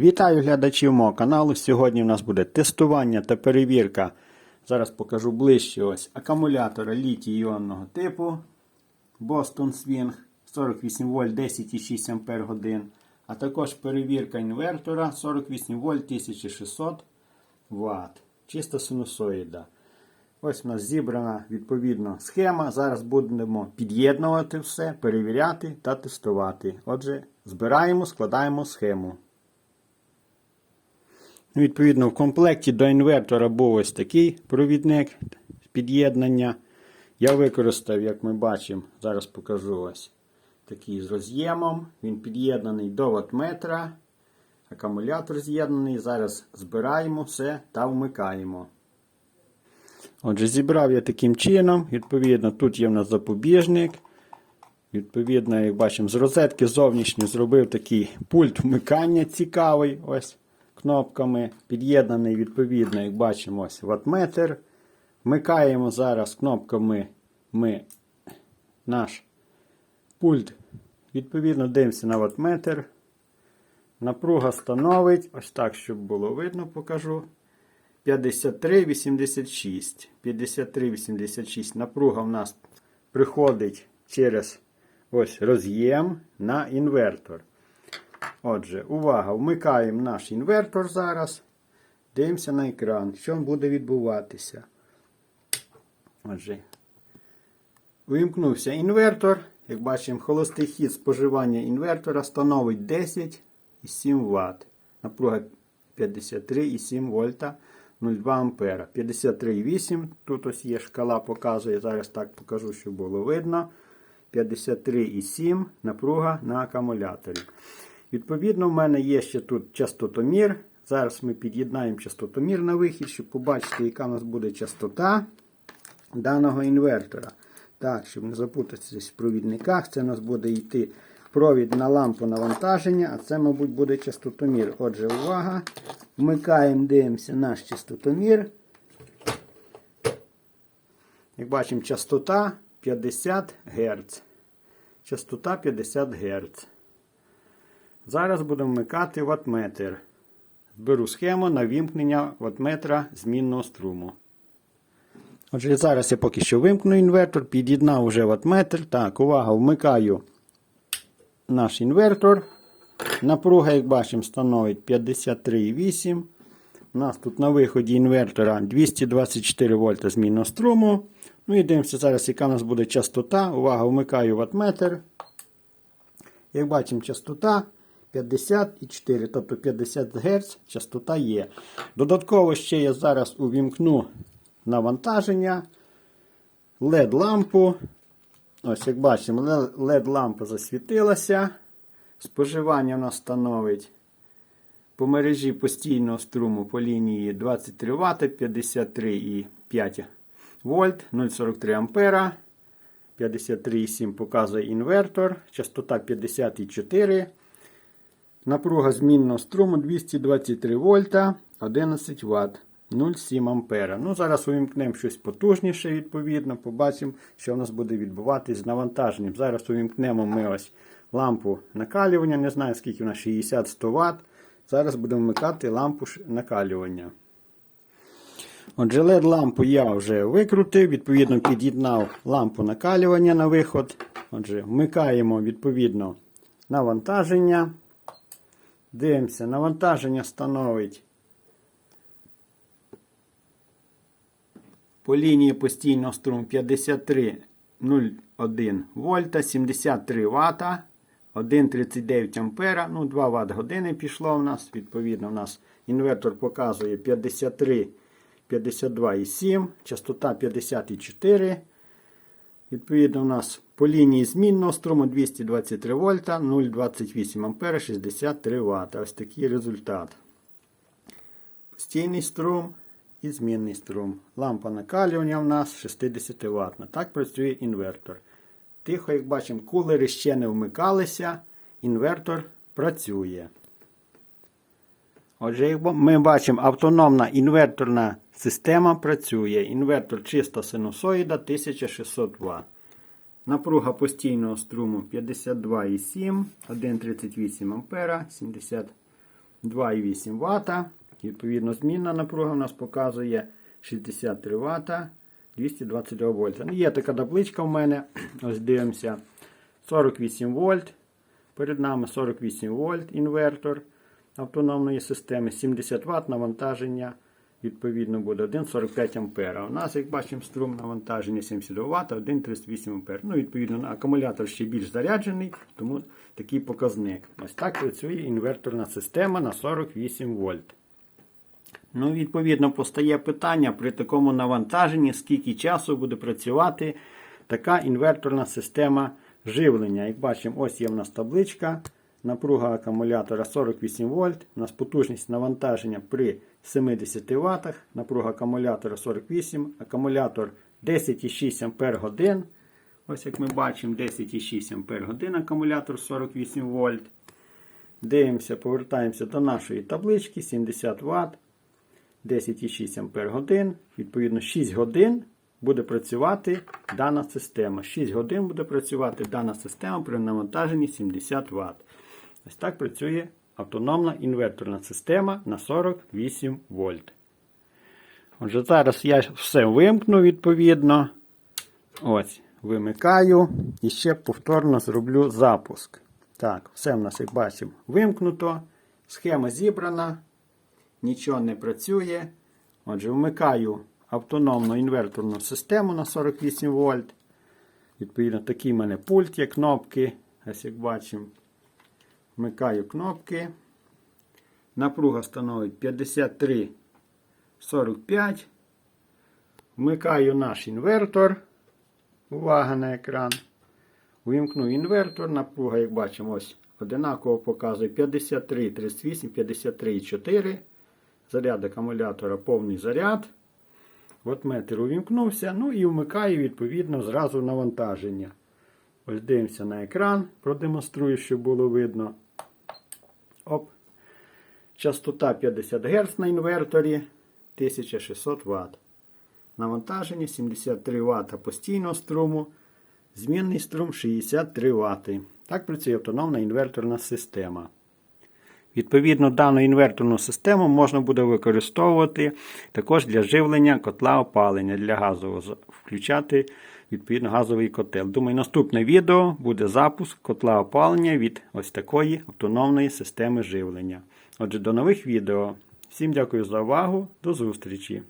Вітаю глядачів мого каналу. Сьогодні у нас буде тестування та перевірка. Зараз покажу ближче ось акумулятора літій іонного типу Boston Swing 48 вольт 10,6 Ампер. А також перевірка інвертора 48 вольт 1600 Вт. Чиста синусоїда. Ось у нас зібрана відповідно схема. Зараз будемо під'єднувати все, перевіряти та тестувати. Отже, збираємо, складаємо схему. Ну, Відповідно, в комплекті до інвертора був ось такий провідник під'єднання. Я використав, як ми бачимо, зараз покажу ось такий з роз'ємом. Він під'єднаний до ваттметра. Акумулятор з'єднаний. Зараз збираємо все та вмикаємо. Отже, зібрав я таким чином. Відповідно, тут є в нас запобіжник. Відповідно, як бачимо, з розетки зовнішньо зробив такий пульт вмикання цікавий. Ось кнопками. Під'єднаний, відповідно, як бачимо, ось ваттметр. Вмикаємо зараз кнопками ми наш пульт. Відповідно, дивимося на ваттметр. Напруга становить, ось так, щоб було видно, покажу. 53,86. 53,86. Напруга в нас приходить через ось роз'єм на інвертор. Отже, увага! Вмикаємо наш інвертор зараз. Дивимося на екран, що буде відбуватися. Отже, увімкнувся інвертор. Як бачимо, холостий хід споживання інвертора становить 10,7 Вт. Напруга 53,7 вольта 0,2 ампера. 53,8. Тут ось є шкала, показує. Зараз так покажу, щоб було видно. 53,7 напруга на акумуляторі. Відповідно, в мене є ще тут частотомір. Зараз ми під'єднаємо частотомір на вихід, щоб побачити, яка у нас буде частота даного інвертора. Так, щоб не запутатися в провідниках, це у нас буде йти провід на лампу навантаження, а це, мабуть, буде частотомір. Отже, увага. Вмикаємо, дивимося наш частотомір. Як бачимо, частота 50 Гц. Частота 50 Гц. Зараз будемо вмикати ваттметр. Беру схему на вімкнення ваттметра змінного струму. Отже, зараз я поки що вимкну інвертор, під'єднав уже ваттметр. Так, увага, вмикаю наш інвертор. Напруга, як бачимо, становить 53,8. У нас тут на виході інвертора 224 вольта змінного струму. Ну і дивимося зараз, яка у нас буде частота. Увага, вмикаю ваттметр. Як бачимо, частота 54, тобто 50 Гц частота є. Додатково ще я зараз увімкну навантаження, LED-лампу. Ось, як бачимо, LED-лампа засвітилася. Споживання в нас становить по мережі постійного струму по лінії 23 Вт, 53,5 вольт, 0,43 ампера. 53,7 показує інвертор, частота 54. Напруга змінного струму 223 вольта, 11 Вт, 0,7 ампера. Ну, Зараз увімкнемо щось потужніше, відповідно. Побачимо, що в нас буде відбуватись з навантаженням. Зараз увімкнемо ми ось лампу накалювання. Не знаю, скільки вона 60-100 Вт. Зараз будемо вмикати лампу накалювання. Отже, led лампу я вже викрутив, відповідно, під'єднав лампу накалювання на виход. Отже, вмикаємо відповідно навантаження. Дивимося, навантаження становить по лінії постійного струму 53,01 вольта, 73 Вт, 1,39 ампера, ну 2 Вт години пішло в нас. Відповідно, у нас інвертор показує 53 52,7, частота 54. Відповідно, у нас по лінії змінного струму 223 вольта, 0,28 ампера, 63 Вт. Ось такий результат. Постійний струм і змінний струм. Лампа накалювання у нас 60 Вт. Так працює інвертор. Тихо, як бачимо, кулери ще не вмикалися. Інвертор працює. Отже, як ми бачимо, автономна інверторна система працює. Інвертор чиста синусоїда 1600 Вт. Напруга постійного струму 52,7, 1,38 А, 2,8 Вт. Відповідно, змінна напруга у нас показує 63 Вт 222 вольта. Ну, Є така табличка в мене. Ось дивимося. 48 вольт. Перед нами 48 вольт інвертор автономної системи, 70 Вт навантаження. Відповідно буде 1,45 ампера. У нас, як бачимо, струм навантаження 72 Вт, 1,38 ампер. Ну, відповідно, акумулятор ще більш заряджений, тому такий показник. Ось так працює інверторна система на 48 вольт. Ну, відповідно, постає питання при такому навантаженні, скільки часу буде працювати така інверторна система живлення. Як бачимо, ось є в нас табличка. Напруга акумулятора 48 вольт. У нас потужність навантаження при 70 Вт. Напруга акумулятора 48, акумулятор 10,6 Ампер годин. Ось як ми бачимо, 10,6 Ампер годин акумулятор 48 вольт. Дивимося, повертаємося до нашої таблички 70 Вт. 10,6 Ампер годин. Відповідно, 6 годин буде працювати дана система. 6 годин буде працювати дана система при навантаженні 70 Вт. Ось так працює автономна інверторна система на 48 вольт. Отже, зараз я все вимкну відповідно. Ось, вимикаю і ще повторно зроблю запуск. Так, все в нас, як бачимо, вимкнуто. Схема зібрана. Нічого не працює. Отже, вмикаю автономну інверторну систему на 48 вольт. Відповідно, такий в мене пульт є кнопки. Ось як бачимо. Вмикаю кнопки. Напруга становить 53,45. Вмикаю наш інвертор. Увага на екран. Вимкну інвертор. Напруга, як бачимо, ось одинаково показує 53, 38, 53,4. Заряд акумулятора повний заряд. Вольтметр увімкнувся. Ну і вмикаю відповідно зразу навантаження. Ось дивимося на екран, продемонструю, щоб було видно. Оп. Частота 50 Гц на інверторі 1600 Вт. Навантаження 73 Вт постійного струму. Змінний струм 63 Вт. Так працює автономна інверторна система. Відповідно, дану інверторну систему можна буде використовувати також для живлення котла опалення для газового, включати відповідно газовий котел. Думаю, наступне відео буде запуск котла опалення від ось такої автономної системи живлення. Отже, до нових відео. Всім дякую за увагу, до зустрічі!